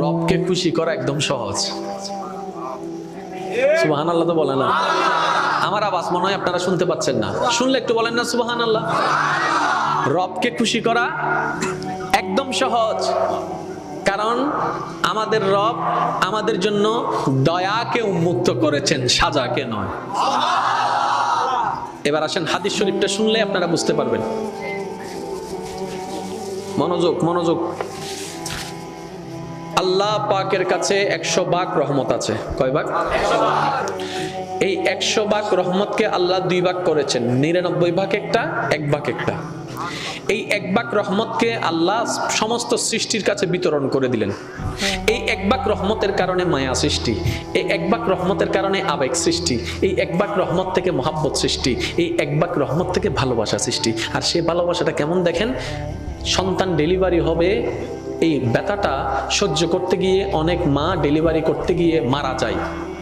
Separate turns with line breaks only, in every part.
রবকে খুশি করা একদম সহজ। সুবাহান আল্লাহ তো বলে না। আমার আওয়াজ মনে হয় আপনারা শুনতে পাচ্ছেন না। শুনলে একটু বলেন না সুবাহান আল্লাহ রবকে খুশি করা একদম সহজ। কারণ আমাদের রব আমাদের জন্য দয়াকে উন্মুক্ত করেছেন, সাজাকে নয়। এবার আসেন হাদিস শরীফটা শুনলে আপনারা বুঝতে পারবেন। মনোযোগ মনোযোগ। আল্লাহ পাকের কাছে একশো বাক রহমত আছে। কয় বাক? এই একশো বাক রহমতকে আল্লাহ দুই ভাগ করেছেন। নিরানব্বই ভাগ একটা, এক ভাগ একটা। এই এক ভাগ রহমতকে আল্লাহ সমস্ত সৃষ্টির কাছে বিতরণ করে দিলেন। এই এক ভাগ রহমতের কারণে মায়া সৃষ্টি। এই এক ভাগ রহমতের কারণে আবেগ সৃষ্টি। এই এক বাক রহমত থেকে মহাব্বত সৃষ্টি। এই এক ভাগ রহমত থেকে ভালোবাসা সৃষ্টি। আর সেই ভালোবাসাটা কেমন দেখেন? সন্তান ডেলিভারি হবে এই ব্যথাটা সহ্য করতে গিয়ে অনেক মা ডেলিভারি করতে গিয়ে মারা যায়।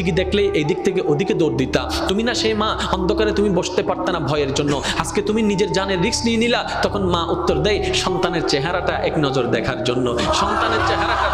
টিকটিকি দেখলে এই দিক থেকে ওদিকে দৌড় দিতা। তুমি না সেই মা, অন্ধকারে তুমি বসতে পারতা না ভয়ের জন্য। আজকে তুমি নিজের জানের রিক্স নিয়ে নিলা, তখন মা উত্তর দেয়, সন্তানের চেহারাটা এক নজর দেখার জন্য। সন্তানের চেহারাটা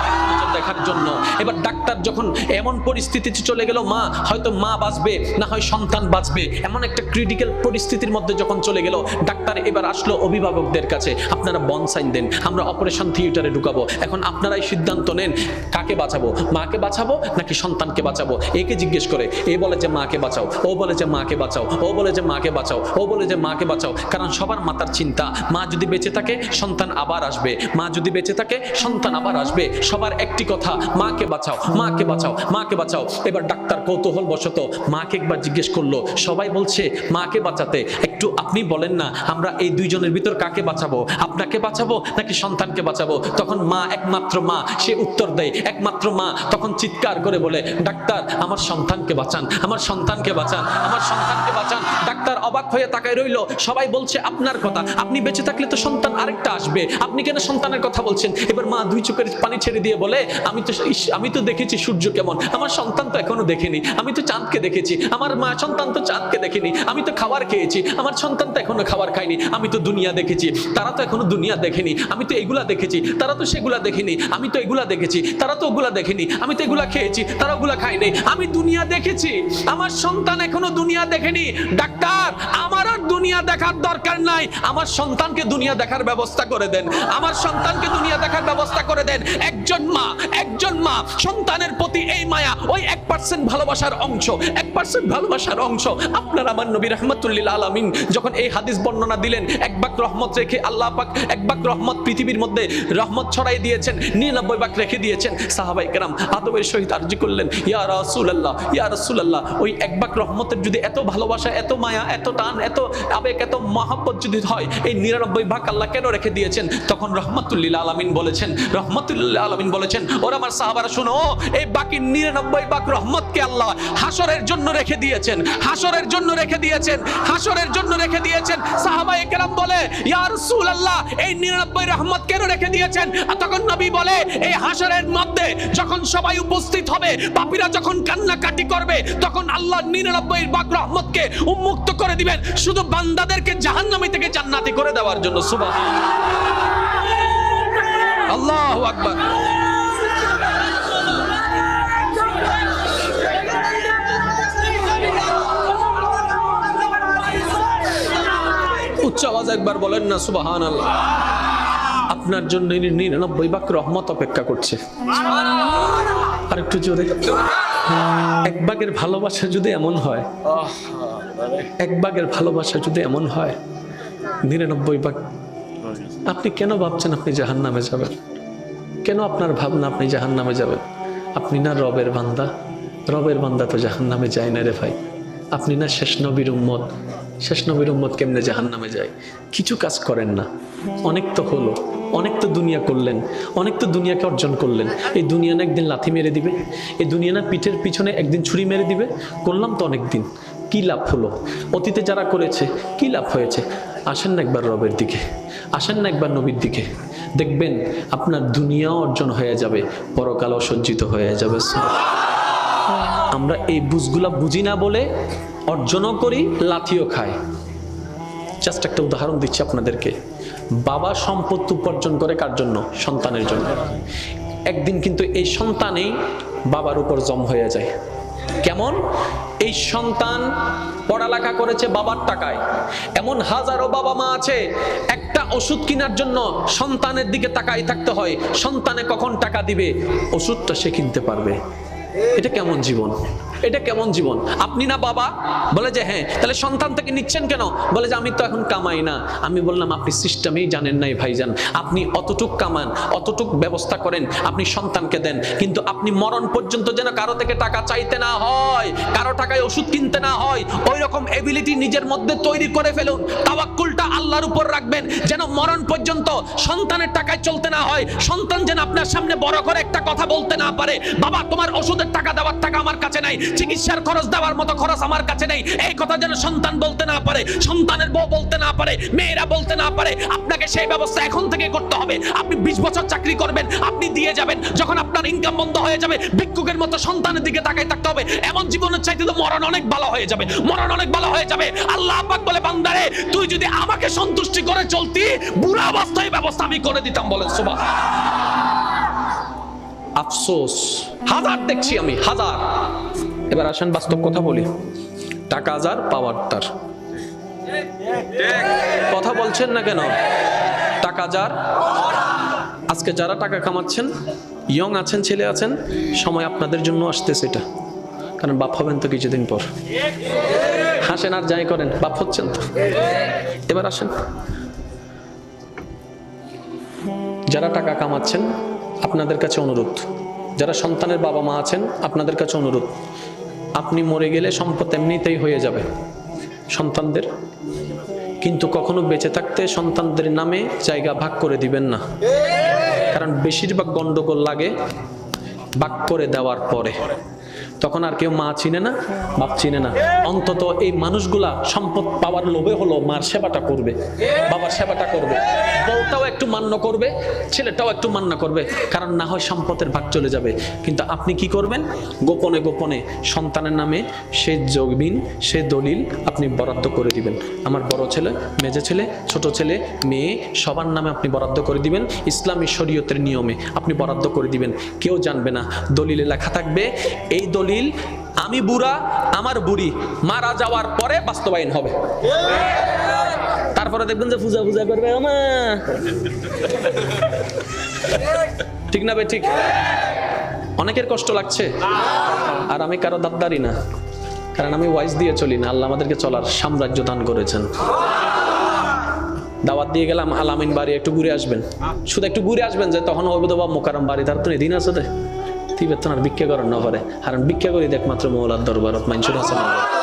দেখার জন্য। এবার ডাক্তার যখন এমন পরিস্থিতিতে চলে গেল, মা, হয়তো মা বাঁচবে, না হয় সন্তান বাঁচবে, এমন একটা ক্রিটিক্যাল পরিস্থিতির মধ্যে যখন চলে গেল, ডাক্তার এবার আসলো অভিভাবকদের কাছে, আপনারা বন সাইন দেন, আমরা অপারেশন থিয়েটারে ঢুকাবো, এখন আপনারাই সিদ্ধান্ত নেন কাকে বাঁচাবো, মাকে বাঁচাবো নাকি সন্তানকে বাঁচাবো? একে জিজ্ঞেস করে, এ বলে যে মাকে বাঁচাও, ও বলে যে মাকে বাঁচাও, ও বলে যে মাকে বাঁচাও, ও বলে যে মাকে বাঁচাও। কারণ সবার মাতার চিন্তা, মা যদি বেঁচে থাকে, সন্তান আবার আসবে, মা যদি বেঁচে থাকে, সন্তান আবার আসবে, সবার একটি কথা, মাকে বাঁচাও মাকে বাঁচাও মাকে বাঁচাও। এবার ডাক্তার কৌতূহল বশত মাকে একবার জিজ্ঞেস করল, সবাই বলছে, মাকে বাঁচাতে। একটু আপনি বলেন না, আমরা এই দুইজনের ভিতর কাকে বাঁচাবো? আপনাকে বাঁচাবো নাকি সন্তানকে বাঁচাবো? তখন মা, একমাত্র মা, সে উত্তর দেয়, একমাত্র মা। তখন চিৎকার করে বলে, ডাক্তার, আমার সন্তানকে বাঁচান, আমার সন্তানকে বাঁচান, আমার সন্তানকে বাঁচান। ডাক্তার অবাক হয়ে তাকায় রইল, সবাই বলছে, আপনার কথা, আপনি বেঁচে থাকলে তো সন্তান আরেকটা আসবে। আপনি কেন সন্তানের কথা বলছেন? এবার মা দুই চোখের পানি ছেড়ে দিয়ে বলে, আমি তো আমি তো দেখেছি সূর্য কেমন। আমার সন্তান তো এখনও দেখেনি। আমি তো চাঁদকে দেখেছি। আমার মা সন্তান তো চাঁদকে দেখেনি। আমি তো খাবার খেয়েছি। আমার সন্তান তো এখনও খাবার খায়নি। আমি তো দুনিয়া দেখেছি। তারা তো এখনও দুনিয়া দেখেনি। আমি তো এগুলা দেখেছি। তারা তো সেগুলা দেখেনি। আমি তো এগুলা দেখেছি। তারা তো ওগুলা দেখেনি। আমি তো এগুলা খেয়েছি। তারা ওগুলা খায়নি। আমি দুনিয়া দেখেছি। আমার সন্তান এখনও দুনিয়া দেখেনি। ডাক্তার, আমার দুনিয়া দেখার দরকার নাই। আমার সন্তানকে দুনিয়া দেখার ব্যবস্থা করে দেন। আমার সন্তানকে দুনিয়া দেখার দেন। একজন মা একজন মা, সন্তানের প্রতি এই মায়া, ওই এক পার্সেন্ট ভালোবাসার অংশ, এক পার্সেন্ট ভালোবাসার অংশ। আপনার আমার নবী রহমতুল্লিল আলমিন যখন এই হাদিস বর্ণনা দিলেন, এক বাক রহমত রেখে আল্লাহ পাক, এক বাক রহমত পৃথিবীর মধ্যে রহমত ছড়াই দিয়েছেন, নিরানব্বই বাক রেখে দিয়েছেন। সাহাবাই কেরাম আদবের সহিত আর্জি করলেন, ইয়া রাসুল আল্লাহ ইয়া রাসুল আল্লাহ ওই এক বাক রহমতের যদি এত ভালোবাসা, এত মায়া, এত টান, এত আবেগ, এত মহাব্বত যদি হয়, এই নিরানব্বই ভাগ আল্লাহ কেন রেখে দিয়েছেন? তখন রহমতুল্লিল আলমিন বলেছেন রহমতুল্লাহ আলমিন বলেছেন, ওরা আমার সাহাবারা শুনো, এই বাকি নিরানব্বই ভাগ রহমতকে আল্লাহ হাসরের জন্য রেখে দিয়েছেন, হাসরের জন্য রেখে দিয়েছেন, হাসরের জন্য রেখে দিয়েছেন। সাহাবায়ে কেরাম বলে, ইয়া রাসূলুল্লাহ, এই নিরানব্বই রহমত কেন রেখে দিয়েছেন? তখন নবী বলে, এই হাসরের মধ্যে যখন সবাই উপস্থিত হবে পাপীরা যখন কান্নাকাটি করবে, তখন আল্লাহ নিরানব্বই ভাগ রহমতকে উন্মুক্ত করে দিবেন। শুধু বান্দাদেরকে জাহান্নামী থেকে জান্নাতি করে দেওয়ার জন্য সুবহান আল্লাহু আকবার। উচ্চ আওয়াজ একবার বলেন না সুবাহান আল্লাহ আপনার জন্য নিরানব্বই বাক রহমত অপেক্ষা করছে। আর একটু জোরে। এক বাগের ভালোবাসা যদি এমন হয় এক বাগের ভালোবাসা যদি এমন হয় নিরানব্বই বাক আপনি কেন ভাবছেন আপনি জাহান নামে যাবেন? কেন আপনার ভাবনা আপনি জাহান নামে যাবেন? আপনি না রবের বান্দা? রবের বান্দা তো জাহান নামে যায় না রে ভাই। আপনি না শেষ নবীর উম্মত। শেষ নবীর উম্মত কেমনে জাহান নামে যায়? কিছু কাজ করেন না। অনেক তো হলো। অনেক তো দুনিয়া করলেন। অনেক তো দুনিয়াকে অর্জন করলেন। এই দুনিয়া না একদিন লাথি মেরে দিবে? এই দুনিয়া না পিঠের পিছনে একদিন ছুরি মেরে দিবে? করলাম তো অনেক দিন কী লাভ হলো? অতীতে যারা করেছে, কী লাভ হয়েছে? আসেন না একবার রবের দিকে, আসেন না একবার নবীর দিকে। দেখবেন আপনার দুনিয়াও অর্জন হয়ে যাবে পরকালও সজ্জিত হয়ে যাবে আমরা এই বুঝগুলা বুঝি না বলে অর্জনও করি লাথিও খাই। জাস্ট একটা উদাহরণ দিচ্ছি আপনাদেরকে। বাবা সম্পত্তি উপার্জন করে কার জন্য? সন্তানের জন্য। একদিন কিন্তু এই সন্তানেই বাবার উপর জম হয়ে যায়। কেমন? এই সন্তান পড়ালেখা করেছে বাবার টাকায়। এমন হাজারো বাবা মা আছে, একটা ওষুধ কেনার জন্য সন্তানের দিকে তাকাই থাকতে হয়। সন্তানে কখন টাকা দিবে? ওষুধটা সে কিনতে পারবে। এটা কেমন জীবন? এটা কেমন জীবন? আপনি না বাবা? বলে যে হ্যাঁ। তাহলে সন্তান থেকে নিচ্ছেন কেন? বলে যে আমি তো এখন কামাই না। আমি বললাম, আপনি সিস্টেমেই জানেন নাই ভাইজান। আপনি অতটুক কামান, অতটুক ব্যবস্থা করেন, আপনি সন্তানকে দেন। কিন্তু আপনি মরণ পর্যন্ত যেন কারও থেকে টাকা চাইতে না হয়, কারও টাকায় ওষুধ কিনতে না হয় ওই রকম এবিলিটি নিজের মধ্যে তৈরি করে ফেলুন। তাওয়াক্কুলটা আল্লাহর উপর রাখবেন, যেন মরণ পর্যন্ত সন্তানের টাকায় চলতে না হয়। সন্তান যেন আপনার সামনে বড় করে একটা কথা বলতে না পারে। বাবা, তোমার ওষুধের টাকা দেওয়ার টাকা আমার কাছে নাই। চিকিৎসার খরচ দেওয়ার মতো খরচ আমার কাছে নেই। এই কথা যেন সন্তান বলতে না পারে, সন্তানের বউ বলতে না পারে, মেয়েরা বলতে না পারে, আপনাকে সেই ব্যবস্থা এখন থেকে করতে হবে। আপনি বিশ বছর চাকরি করবেন, আপনি দিয়ে যাবেন। যখন আপনার ইনকাম বন্ধ হয়ে যাবে, ভিক্ষুকের মতো সন্তানের দিকে তাকাই থাকতে হবে। এমন জীবনের চাইতে তো মরণ অনেক ভালো হয়ে যাবে, মরণ অনেক ভালো হয়ে যাবে। আল্লাহ পাক বলে, বান্দারে, তুই যদি আমাকে সন্তুষ্টি করে চলতি, বুড়া অবস্থায় ব্যবস্থা আমি করে দিতাম বলেন সুবহান আফসোস, হাজার দেখছি আমি, হাজার। এবার আসেন বাস্তব কথা বলি। টাকা হাজার পাওয়ার তার। কথা বলছেন না কেন? টাকা যার, আজকে যারা টাকা কামাচ্ছেন ইয়ং আছেন, ছেলে আছেন, সময় আপনাদের জন্য আসতেছে এটা। কারণ বাপ হবেন তো কিছুদিন পর। হাসেন আর যাই করেন, বাপ হচ্ছেন তো। এবার আসেন। যারা টাকা কামাচ্ছেন, আপনাদের কাছে অনুরোধ। যারা সন্তানের বাবা মা আছেন, আপনাদের কাছে অনুরোধ। আপনি মরে গেলে সম্পদ এমনিতেই হয়ে যাবে সন্তানদের। কিন্তু কখনো বেঁচে থাকতে সন্তানদের নামে জায়গা ভাগ করে দিবেন না। কারণ বেশিরভাগ গন্ডগোল লাগে ভাগ করে দেওয়ার পরে। তখন আর কেউ মা চিনে না, বাপ চিনে না। অন্তত এই মানুষগুলা সম্পদ পাওয়ার লোভে হলো মার সেবাটা করবে, বাবার সেবাটা করবে। বউটাও একটু মান্য করবে, ছেলেটাও একটু মান্য করবে, কারণ না হয় সম্পদের ভাগ চলে যাবে। কিন্তু আপনি কি করবেন? গোপনে গোপনে সন্তানের নামে সে জমিন সে দলিল আপনি বরাদ্দ করে দিবেন। আমার বড় ছেলে, মেজে ছেলে, ছোট ছেলে, মেয়ে, সবার নামে আপনি বরাদ্দ করে দিবেন। ইসলামী শরীয়তের নিয়মে আপনি বরাদ্দ করে দিবেন। কেউ জানবে না, দলিলে লেখা থাকবে, এই দলিল, আমি বুড়া, আমার বুড়ি। মারা যাওয়ার পরে বাস্তবায়ন হবে। তারপরে দেখবেন যে পূজা পূজা করবে ঠিক না বে, ঠিক? অনেকের কষ্ট লাগছে, আর আমি কারও দাবদারি না। কারণ আমি ওয়াইজ দিয়ে চলি না, আল্লাহ আমাদেরকে চলার সাম্রাজ্য দান করেছেন। দাওয়াত দিয়ে গেলাম, আলামিন বাড়ি একটু ঘুরে আসবেন। শুধু একটু ঘুরে আসবেন যে, তখন হবে তো বা মোকারম বাড়ি, তার তো এদিন আছে তুই বেতন আর ভিক্ষা করার নভরে আর ভিক্ষা করি দেখ মাত্র মৌলার দরবারত মানুষের হাসান